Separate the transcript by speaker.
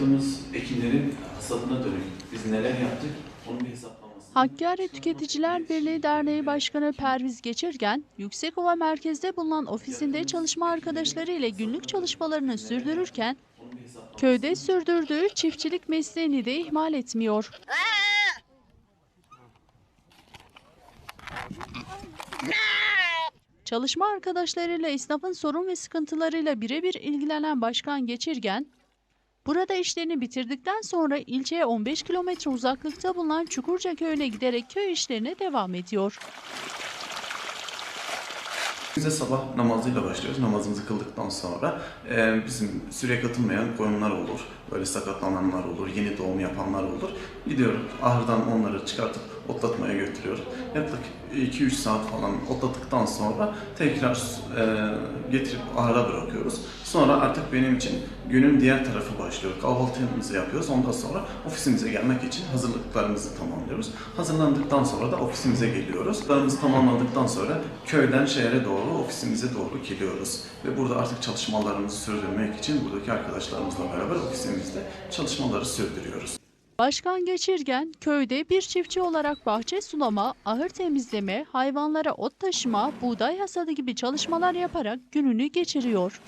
Speaker 1: Yaptığımız ekinlerin hasadına dönük biz neler yaptık onun bir hesaplaması.
Speaker 2: Hakkari Tüketiciler Birliği Derneği Başkanı Perviz Geçirgen, Yüksekova merkezde bulunan ofisinde çalışma arkadaşları ile günlük çalışmalarını sürdürürken, köyde sürdürdüğü çiftçilik mesleğini de ihmal etmiyor. Çalışma arkadaşlarıyla esnafın sorun ve sıkıntılarıyla birebir ilgilenen Başkan Geçirgen, burada işlerini bitirdikten sonra ilçeye 15 kilometre uzaklıkta bulunan Çukurca köyüne giderek köy işlerine devam ediyor.
Speaker 1: Bize sabah namazıyla başlıyoruz. Namazımızı kıldıktan sonra e, bizim süreye katılmayan koyunlar olur. Böyle sakatlananlar olur, yeni doğum yapanlar olur. Gidiyorum ahırdan onları çıkartıp otlatmaya götürüyorum. Yaklaşık 2-3 saat falan otlattıktan sonra tekrar e, getirip ahıra bırakıyoruz. Sonra artık benim için günün diğer tarafı başlıyor. Kahvaltımızı yapıyoruz. Ondan sonra ofisimize gelmek için hazırlıklarımızı tamamlıyoruz. Hazırlandıktan sonra da ofisimize geliyoruz. Hazırlıklarımızı tamamladıktan sonra köyden şehre doğru ofisimize doğru geliyoruz. Ve burada artık çalışmalarımızı sürdürmek için buradaki arkadaşlarımızla beraber ofisimizde çalışmaları sürdürüyoruz.
Speaker 2: Başkan Geçirgen, köyde bir çiftçi olarak bahçe sulama, ahır temizleme, hayvanlara ot taşıma, buğday hasadı gibi çalışmalar yaparak gününü geçiriyor.